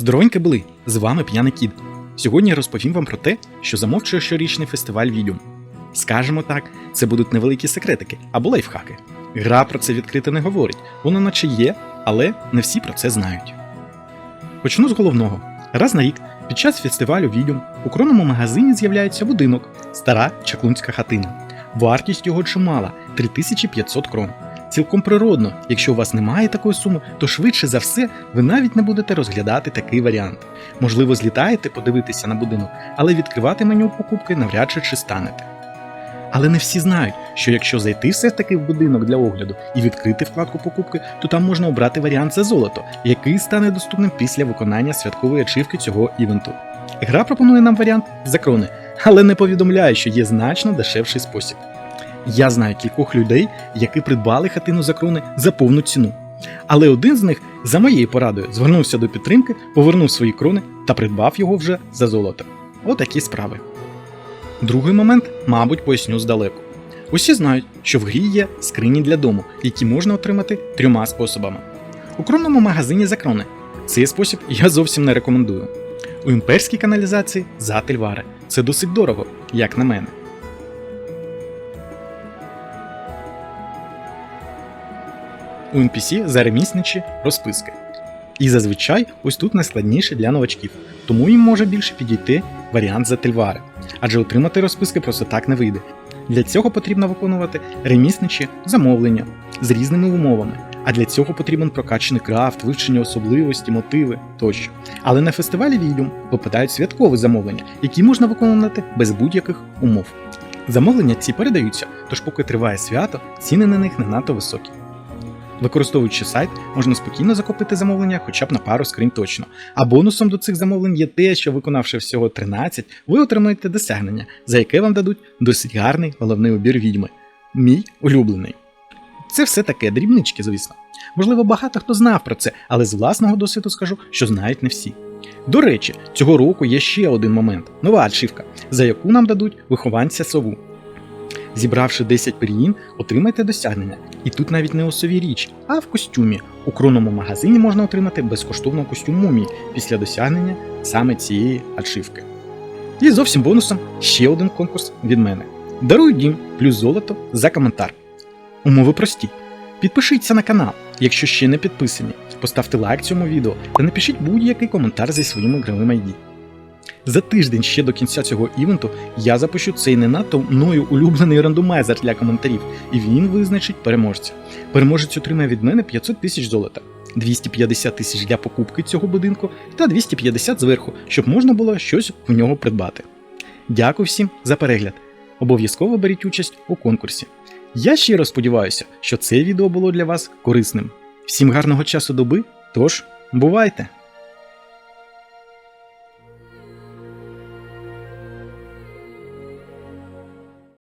Здоровеньки були! З вами П'яний Кіт. Сьогодні розповім вам про те, що замовчує щорічний фестиваль відьом. Скажемо так, це будуть невеликі секретики або лайфхаки. Гра про це відкрито не говорить, воно наче є, але не всі про це знають. Почну з головного. Раз на рік під час фестивалю відьом у кронному магазині з'являється будинок, стара чаклунська хатина. Вартість його чимала 3500 крон. Цілком природно, якщо у вас немає такої суми, то швидше за все ви навіть не будете розглядати такий варіант. Можливо, злітаєте подивитися на будинок, але відкривати меню покупки навряд чи чи станете. Але не всі знають, що якщо зайти все ж таки в будинок для огляду і відкрити вкладку покупки, то там можна обрати варіант за золото, який стане доступним після виконання святкової ачівки цього івенту. Гра пропонує нам варіант за крони, але не повідомляє, що є значно дешевший спосіб. Я знаю кількох людей, які придбали хатину за крони за повну ціну. Але один з них, за моєю порадою, звернувся до підтримки, повернув свої крони та придбав його вже за золото. Отакі справи. Другий момент, мабуть, поясню здалеку. Усі знають, що в грі є скрині для дому, які можна отримати трьома способами. У кронному магазині за крони. Цей спосіб я зовсім не рекомендую. У імперській каналізації за тельвари. Це досить дорого, як на мене. У NPC за ремісничі розписки. І зазвичай ось тут найскладніше для новачків, тому їм може більше підійти варіант за тельвари, адже отримати розписки просто так не вийде. Для цього потрібно виконувати ремісничі замовлення з різними умовами, а для цього потрібен прокачаний крафт, вивчення особливості, мотиви тощо. Але на фестивалі відьом випадають святкові замовлення, які можна виконувати без будь-яких умов. Замовлення ці передаються, тож поки триває свято, ціни на них не надто високі. Використовуючи сайт, можна спокійно закупити замовлення хоча б на пару скринь точно. А бонусом до цих замовлень є те, що виконавши всього 13, ви отримаєте досягнення, за яке вам дадуть досить гарний головний убір відьми. Мій улюблений. Це все таке дрібнички, звісно. Можливо, багато хто знав про це, але з власного досвіду скажу, що знають не всі. До речі, цього року є ще один момент нова ачівка, за яку нам дадуть вихованця сову. Зібравши 10 періїн, отримайте досягнення. І тут навіть не осові річ, а в костюмі. У кронному магазині можна отримати безкоштовно костюм мумії після досягнення саме цієї ачивки. І зовсім бонусом ще один конкурс від мене. Дарую дім плюс золото за коментар. Умови прості. Підпишіться на канал, якщо ще не підписані. Поставте лайк цьому відео та напишіть будь-який коментар зі своїм ігровим ID. За тиждень ще до кінця цього івенту я запущу цей не надто мною улюблений рандомайзер для коментарів, і він визначить переможця. Переможець отримає від мене 500 тисяч золота, 250 тисяч для покупки цього будинку та 250 зверху, щоб можна було щось в нього придбати. Дякую всім за перегляд. Обов'язково беріть участь у конкурсі. Я щиро сподіваюся, що це відео було для вас корисним. Всім гарного часу доби, тож бувайте!